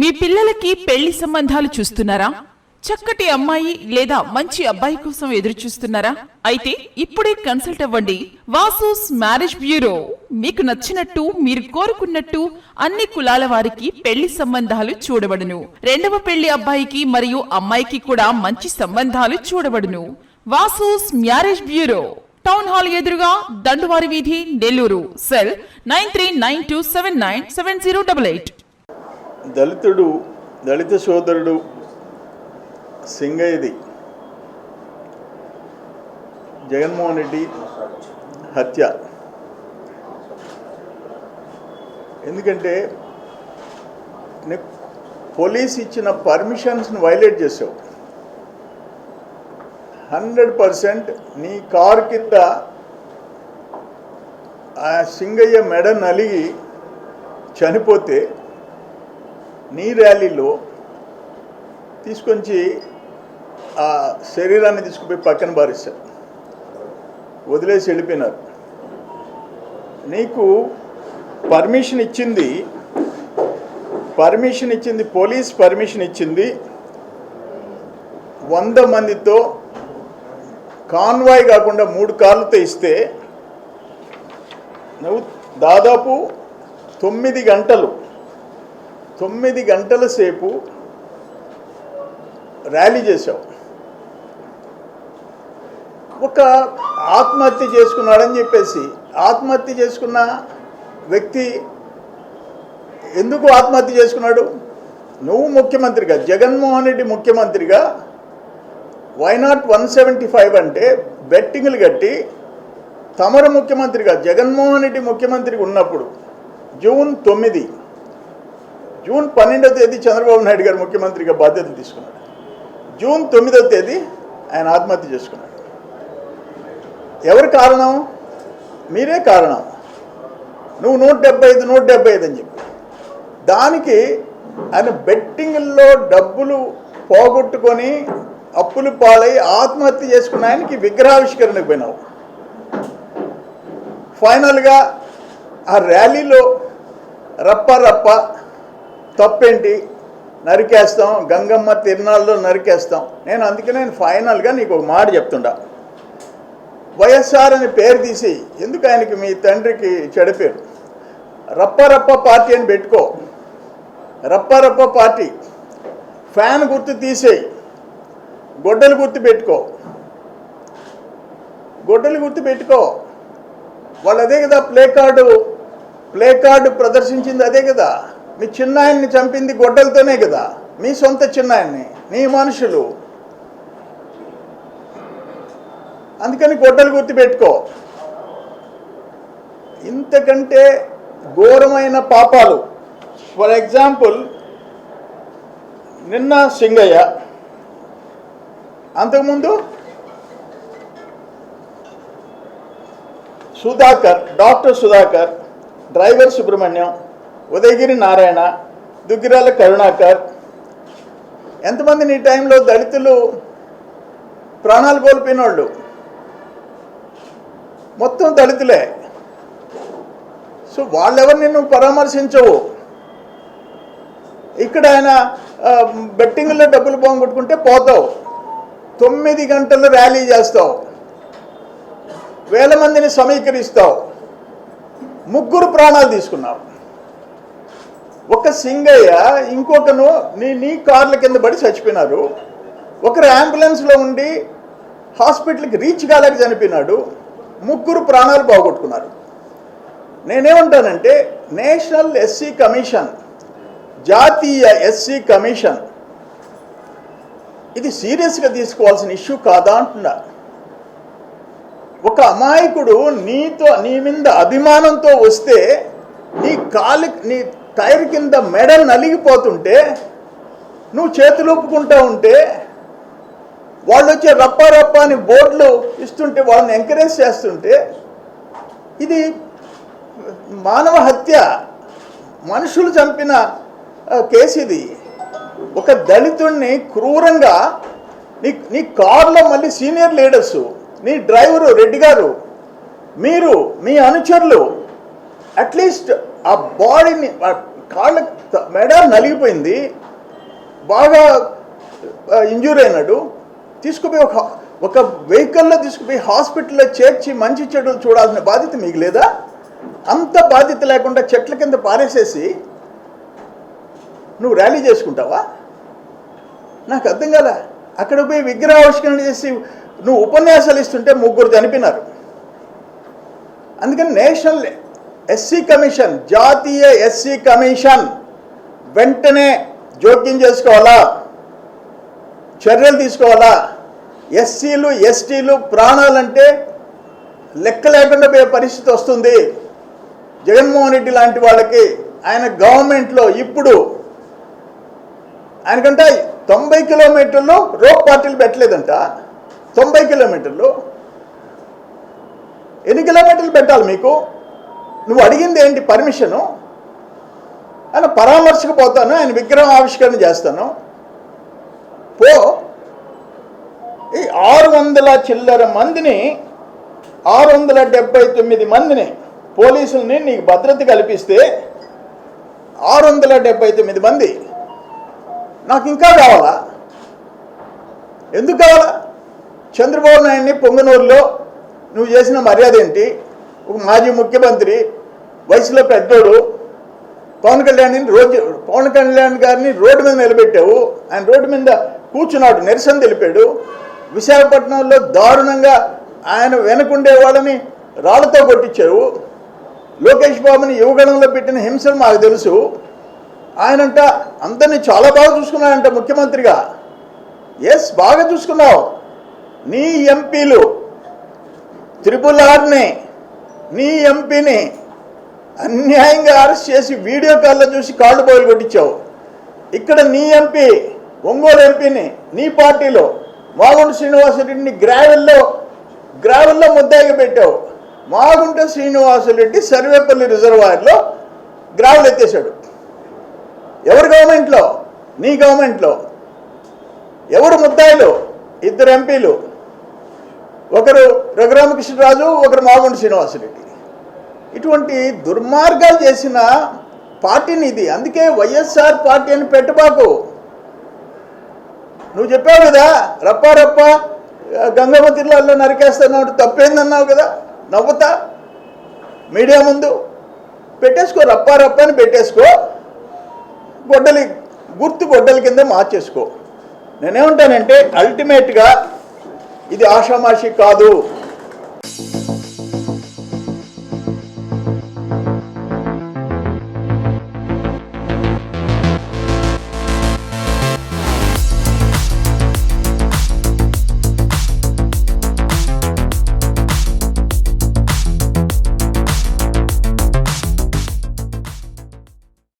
మీ పిల్లలకి పెళ్ళి సంబంధాలు చూస్తున్నారా? చక్కటి అమ్మాయి లేదా మంచి అబ్బాయి కోసం ఎదురు చూస్తున్నారా అయితే ఇప్పుడే కన్సల్ట్ అవ్వండి. Vasu's marriage bureau. మీకు నచ్చినట్టు మీరు కోరుకున్నట్టు అన్ని కులాల వారికి పెళ్ళి సంబంధాలు చూడబడును. రెండవ పెళ్ళి అబ్బాయికి మరియు అమ్మాయికి కూడా మంచి సంబంధాలు చూడబడును. Vasu's marriage bureau. Town hall ఎదురుగా దండువారి వీధి Nellore. Cell nine three nine two seven nine seven zero double eight. దళితుడు దళిత సోదరుడు సింగయ్యది. జగన్మోహన్ రెడ్డి హత్య. ఎందుకంటే నీ పోలీస్ ఇచ్చిన పర్మిషన్స్ని వైలేట్ చేసావు హండ్రెడ్ పర్సెంట్ నీ కారు కింద ఆ సింగయ్య మెడ నలిగి చనిపోతే నీ ర్యాలీలో తీసుకొచ్చి ఆ శరీరాన్ని తీసుకుపోయి పక్కన బారేశారు వదిలేసి వెళ్ళిపోయినారు. నీకు పర్మిషన్ ఇచ్చింది పర్మిషన్ ఇచ్చింది పోలీస్ పర్మిషన్ ఇచ్చింది వంద మందితో కాన్వాయ్ కాకుండా మూడు కార్లతో ఇస్తే నువ్వు దాదాపు తొమ్మిది గంటలు తొమ్మిది గంటల సేపు ర్యాలీ చేశావు. ఒక ఆత్మహత్య చేసుకున్నాడని చెప్పేసి ఆత్మహత్య చేసుకున్న వ్యక్తి ఎందుకు ఆత్మహత్య చేసుకున్నాడు? నువ్వు ముఖ్యమంత్రిగా జగన్మోహన్ రెడ్డి ముఖ్యమంత్రిగా why not one seventy five అంటే బెట్టింగ్లు కట్టి తమరు ముఖ్యమంత్రిగా జగన్మోహన్ రెడ్డి ముఖ్యమంత్రిగా ఉన్నప్పుడు జూన్ తొమ్మిది జూన్ పన్నెండవ తేదీ చంద్రబాబు నాయుడు గారు ముఖ్యమంత్రిగా బాధ్యతలు తీసుకున్నాడు. జూన్ తొమ్మిదవ తేదీ ఆయన ఆత్మహత్య చేసుకున్నాడు. ఎవరు కారణం? మీరే కారణం. నువ్వు నూట డెబ్బై ఐదు నూట డెబ్బై ఐదు అని చెప్పి. దానికి ఆయన బెట్టింగ్లో డబ్బులు పోగొట్టుకొని అప్పులు పాలై ఆత్మహత్య చేసుకున్న ఆయనకి విగ్రహావిష్కరణకు పోయినావు. ఫైనల్గా ఆ ర్యాలీలో రప్ప రప్ప తప్పేంటి? నరికేస్తాం. గంగమ్మ తిరునాళ్ళలో నరికేస్తాం. నేను అందుకే నేను ఫైనల్గా నీకు ఒక మాట చెప్తుండా. వైఎస్ఆర్ అని పేరు తీసి ఎందుకు ఆయనకి మీ తండ్రికి చెడపేరు రప్పరప్ప పార్టీ అని పెట్టుకో. రప్పరప్ప పార్టీ. ఫ్యాన్ గుర్తు తీసేయి గొడ్డలు గుర్తు పెట్టుకో. గొడ్డలు గుర్తు పెట్టుకో. వాళ్ళు అదే కదా ప్లే కార్డు. ప్లే కార్డు ప్రదర్శించింది అదే కదా. మీ చిన్నాయన్ని చంపింది గొడ్డలతోనే కదా. మీ సొంత చిన్నాయన్ని నీ మనుషులు. అందుకని గొడ్డలు గుర్తుపెట్టుకో ఇంతకంటే ఘోరమైన పాపాలు. ఫర్ ఎగ్జాంపుల్ నిన్న సింగయ్య అంతకుముందు సుధాకర్ డాక్టర్ సుధాకర్ డ్రైవర్ సుబ్రహ్మణ్యం ఉదయగిరి నారాయణ దుగ్గిరాల కరుణాకర్. ఎంతమందిని ఈ టైంలో దళితులు ప్రాణాలు కోల్పోయిన వాళ్ళు మొత్తం దళితులే. సో వాళ్ళెవరిని నువ్వు పరామర్శించవు? ఇక్కడ ఆయన బెట్టింగ్లో డబ్బులు పోగొట్టుకుంటే పోతావు. తొమ్మిది గంటలు ర్యాలీ చేస్తావు. వేల మందిని సమీకరిస్తావు. ముగ్గురు ప్రాణాలు తీసుకున్నావు. ఒక సింగయ్య ఇంకొకను నీ నీ కార్ల కింద పడి చచ్చిపోయినారు ఒకరు అంబులెన్స్లో ఉండి హాస్పిటల్కి రీచ్ కాలేక చనిపోయినాడు. ముగ్గురు ప్రాణాలు పోగొట్టుకున్నారు. నేనేమంటానంటే నేషనల్ ఎస్సీ కమిషన్ జాతీయ ఎస్సీ కమిషన్ ఇది సీరియస్గా తీసుకోవాల్సిన ఇష్యూ కాదా అంటున్నా. ఒక అమాయకుడు నీతో నీ మీద అభిమానంతో వస్తే నీ కాలు నీ టైర్ కింద మెడల్ నలిగిపోతుంటే నువ్వు చేతులు ఒప్పుకుంటా ఉంటే వాళ్ళు వచ్చే రప్ప రప్ప అని బోర్డులు ఇస్తుంటే వాళ్ళని ఎంకరేజ్ చేస్తుంటే ఇది మానవ హత్య. మనుషులు చంపిన కేసు ఇది. ఒక దళితుడిని క్రూరంగా నీ నీ కారులో మళ్ళీ సీనియర్ లీడర్సు నీ డ్రైవరు రెడ్డి గారు మీరు మీ అనుచరులు అట్లీస్ట్ ఆ బాడీని కాళ్ళ మెడ నలిగిపోయింది బాగా ఇంజూర్ అయినాడు. తీసుకుపోయి ఒక ఒక వెహికల్లో తీసుకుపోయి హాస్పిటల్లో చేర్చి మంచి చెడులు చూడాల్సిన బాధ్యత మీకు లేదా? అంత బాధ్యత లేకుండా చెట్ల కింద పారేసేసి నువ్వు ర్యాలీ చేసుకుంటావా? నాకు అర్థం కాలే. అక్కడ పోయి విగ్రహావిష్కరణ చేసి నువ్వు ఉపన్యాసాలు ఇస్తుంటే ముగ్గురు చనిపోయినారు. అందుకని నేషనల్ ఎస్సీ కమిషన్ జాతీయ ఎస్సీ కమిషన్ వెంటనే జోక్యం చేసుకోవాలా? చర్యలు తీసుకోవాలా? ఎస్సీలు ఎస్టీలు ప్రాణాలంటే లెక్క లేకుండా పోయే పరిస్థితి వస్తుంది. జగన్మోహన్ రెడ్డి లాంటి వాళ్ళకి ఆయన గవర్నమెంట్లో ఇప్పుడు ఆయనకంటే తొంభై కిలోమీటర్లు రోప్ పార్టీలు పెట్టలేదంట. తొంభై కిలోమీటర్లు. ఎన్ని కిలోమీటర్లు పెట్టాలి మీకు? నువ్వు అడిగింది ఏంటి పర్మిషను? ఆయన పరామర్శకు పోతాను ఆయన విగ్రహం ఆవిష్కరణ చేస్తాను. పో. ఈ ఆరు వందల చిల్లర మందిని ఆరు వందల డెబ్బై తొమ్మిది మందిని పోలీసుల్ని నీకు భద్రత కల్పిస్తే ఆరు వందల డెబ్బై తొమ్మిది మంది నాకు ఇంకా కావాలా? ఎందుకు కావాలా? చంద్రబాబు నాయుడిని పొంగనూరులో నువ్వు చేసిన మర్యాద ఏంటి? ఒక మాజీ ముఖ్యమంత్రి వయసులో పెద్దోడు పవన్ కళ్యాణ్ని రోజు పవన్ కళ్యాణ్ గారిని రోడ్డు మీద నిలబెట్టావు. ఆయన రోడ్డు మీద కూర్చున్నాడు. నిరసన తెలిపాడు. విశాఖపట్నంలో దారుణంగా ఆయన వెనకుండే వాళ్ళని రాళ్ళతో కొట్టించావు లోకేష్ బాబుని యువగణంలో పెట్టిన హింసలు మాకు తెలుసు. ఆయనంట అందరినీ చాలా బాగా చూసుకున్నాడంట ముఖ్యమంత్రిగా. ఎస్ బాగా చూసుకున్నావు. నీ ఎంపీలు త్రిపుల్ ఆర్ని నీ ఎంపీని అన్యాయంగా అరెస్ట్ చేసి వీడియో కాల్లో చూసి కాళ్ళు బోయలు కొట్టించావు. ఇక్కడ నీ ఎంపీ ఒంగోలు ఎంపీని నీ పార్టీలో మాగుంట శ్రీనివాసరెడ్డిని గ్రావెల్లో గ్రావెల్లో ముద్దాయిగా పెట్టావు. మాగుంట శ్రీనివాసరెడ్డి సర్వేపల్లి రిజర్వాయర్లో గ్రావెల్ ఎత్తేసాడు ఎవరు గవర్నమెంట్లో? నీ గవర్నమెంట్లో. ఎవరు ముద్దాయిలు? ఇద్దరు ఎంపీలు. ఒకరు రఘురామకృష్ణరాజు ఒకరు మాగుంట శ్రీనివాసరెడ్డి. ఇటువంటి దుర్మార్గాలు చేసిన పార్టీని ఇది. అందుకే వైఎస్ఆర్ పార్టీ అని పెట్టబాకు. నువ్వు చెప్పావు కదా రప్ప రప్ప గంగమ్మ తిరులలో నరికేస్తున్నావు తప్పేందన్నావు కదా? నవ్వుతా? మీడియా ముందు పెట్టేసుకో రప్ప రప్ప అని పెట్టేసుకో. గొడ్డలి గుర్తు గొడ్డలి కింద మార్చేసుకో. నేనేమంటానంటే అల్టిమేట్గా ఇది ఆషామాషి కాదు.